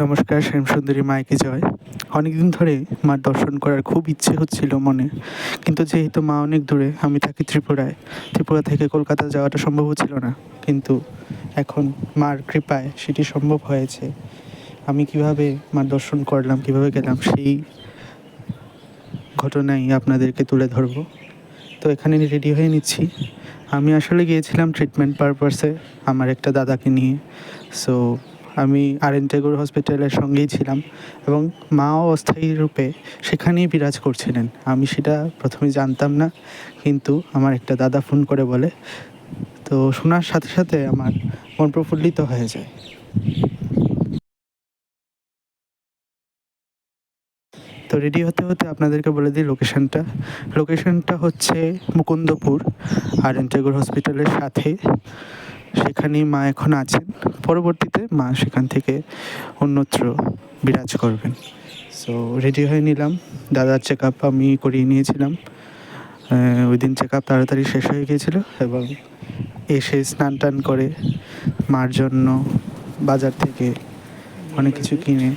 নমস্কার শ্যামসুন্দরী মায়েকে জয়। অনেকদিন ধরে মার দর্শন করার খুব ইচ্ছে হচ্ছিল মনে। কিন্তু যেহেতু মা অনেক দূরে, আমি থাকি ত্রিপুরায়। ত্রিপুরা থেকে কলকাতা যাওয়াটা সম্ভব হচ্ছিল না। কিন্তু এখন মার কৃপায় সেটি সম্ভব হয়েছে। আমি কীভাবে মার দর্শন করলাম, কীভাবে গেলাম, সেই ঘটনাই আপনাদেরকে তুলে ধরবো। তো এখানে রেডি হয়ে নিচ্ছি। আমি আসলে গিয়েছিলাম ট্রিটমেন্ট পারপাসে আমার একটা দাদাকে নিয়ে। সো আমি আর এন টেগোর হসপিটালের সঙ্গেই ছিলাম এবং মাও অস্থায়ী রূপে সেখানেই বিরাজ করছিলেন। আমি সেটা প্রথমে জানতাম না, কিন্তু আমার একটা দাদা ফোন করে বলে, তো শোনার সাথে সাথে আমার মন প্রফুল্লিত হয়ে যায়। তো রেডি হতে হতে আপনাদেরকে বলে দিই লোকেশনটা। লোকেশনটা হচ্ছে মুকুন্দপুর আর এন হসপিটালের সাথে। সেখানেই মা এখন আছেন। পরবর্তীতে মা সেখান থেকে অন্যত্র বিরাজ করবেন। সো রেডি হয়ে নিলাম। দাদার চেক আপ আমি করিয়ে নিয়েছিলাম। ওই দিন চেক আপ তাড়াতাড়ি শেষ হয়ে গিয়েছিল এবং এসে স্নান টান করে মার জন্য বাজার থেকে অনেক কিছু কিনে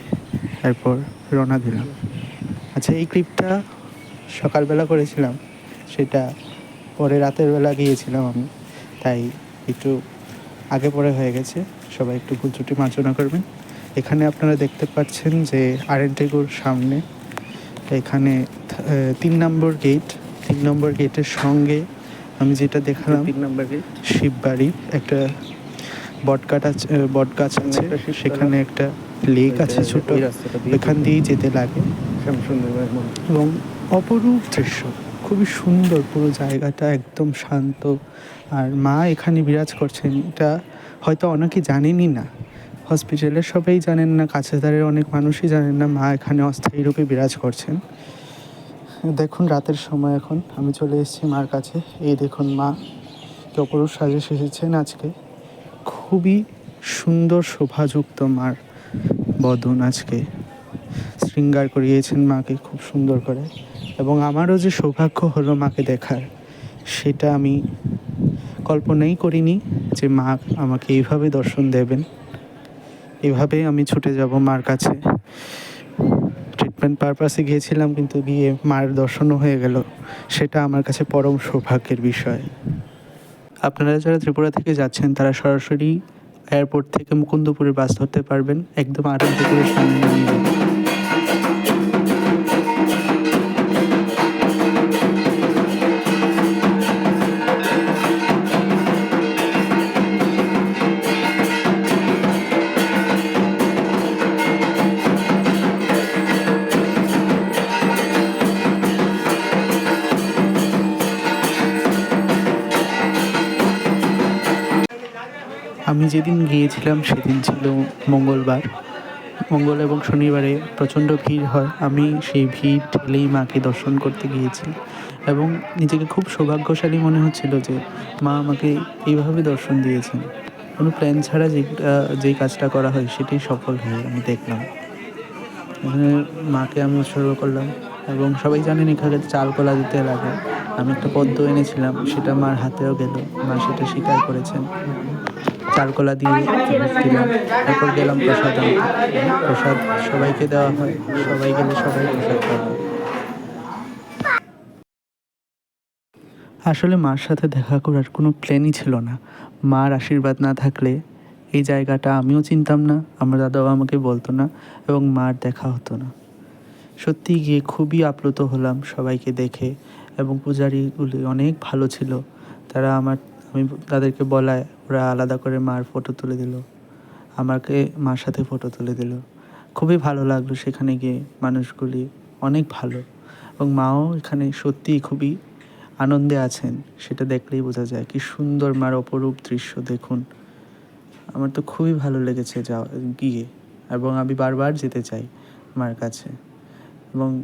এরপর রওনা দিলাম। আচ্ছা এই ক্লিপটা সকালবেলা করেছিলাম। সেটা পরে রাতের বেলা গিয়েছিলাম আমি। তাই একটু আগে পরে হয়ে গেছে। সবাই একটু ভুলচুটি মার্জনা করবেন। এখানে আপনারা দেখতে পাচ্ছেন যে আরেন্টেগুর সামনে এখানে তিন নম্বর গেট। তিন নম্বর গেটের সঙ্গে আমি যেটা দেখালাম তিন নম্বর গেট। শিববাড়ি একটা বটগাছ আছে বটগাছ আছে। সেখানে একটা লেক আছে ছোট। এখান দিয়েই যেতে লাগে। এবং অপরূপ দৃশ্য। খুবই সুন্দর পুরো জায়গাটা, একদম শান্ত। আর মা এখানে বিরাজ করছেন, এটা হয়তো অনেকে জানেনই না। হসপিটালের সবাই জানেন না কাছেদারের অনেক মানুষই জানেন না, মা এখানে অস্থায়ী রূপে বিরাজ করছেন। দেখুন রাতের সময় এখন, আমি চলে এসেছি মার কাছে। এই দেখুন মা, কি অপরূপ সাজে এসেছেন আজকে। খুবই সুন্দর শোভাযুক্ত মার বদন আজকে। শৃঙ্গার করিয়েছেন মাকে খুব সুন্দর করে। এবং আমারও যে সৌভাগ্য হলো মাকে দেখার, সেটা আমি কল্পনাই করিনি যে মা আমাকে এইভাবে দর্শন দেবেন। এভাবে আমি ছুটে যাব মার কাছে। ট্রিটমেন্ট পারপাসে গিয়েছিলাম, কিন্তু গিয়ে মার দর্শনও হয়ে গেল। সেটা আমার কাছে পরম সৌভাগ্যের বিষয়। আপনারা যারা ত্রিপুরা থেকে যাচ্ছেন, তারা সরাসরি এয়ারপোর্ট থেকে মুকুন্দপুরের বাস ধরতে পারবেন। একদম আরম্ভপুরের সামনে আমি যেদিন গিয়েছিলাম, সেদিন ছিল মঙ্গলবার। মঙ্গল এবং শনিবারে প্রচণ্ড ভিড় হয়। আমি সেই ভিড় ঠেলেই মাকে দর্শন করতে গিয়েছি এবং নিজেকে খুব সৌভাগ্যশালী মনে হচ্ছিল যে মা আমাকে এইভাবে দর্শন দিয়েছেন। কোনো প্ল্যান ছাড়া যেটা যেই কাজটা করা হয়, সেটাই সফল হয়ে আমি দেখলাম। এখানে মাকে আমি উৎসর্গ করলাম এবং সবাই জানেন এখানে চাল কলা দিতে লাগে। আমি একটা পদ্ম এনেছিলাম, সেটা মার হাতেও গেল। মা সেটা স্বীকার করেছেন। চালকলা দিয়ে তারপর গেলাম প্রসাদ প্রসাদ সবাইকে দেওয়া হয়। সবাই গেলে সবাই প্রসাদ আসলে মার সাথে দেখা করার কোনো প্ল্যানই ছিল না। মার আশীর্বাদ না থাকলে এই জায়গাটা আমিও চিনতাম না, আমার দাদাও আমাকে বলতো না এবং মার দেখা হতো না। সত্যি গিয়ে খুবই আপ্লুত হলাম সবাইকে দেখে এবং পূজারীগুলি অনেক ভালো ছিল। তারা আমার আমি তাদেরকে বলায় ওরা আলাদা করে মার ফটো তুলে দিল। আমাকে মার সাথে ফটো তুলে দিল। খুবই ভালো লাগল সেখানে গিয়ে মানুষগুলি, অনেক ভালো। এবং মাও এখানে সত্যিই খুবই আনন্দে আছেন, সেটা দেখলেই বোঝা যায়। কি সুন্দর মার অপরূপ দৃশ্য, দেখুন। আমার তো খুবই ভালো লেগেছে যাওয়া, গিয়ে। এবং আমি বারবার যেতে চাই মার কাছে। এবং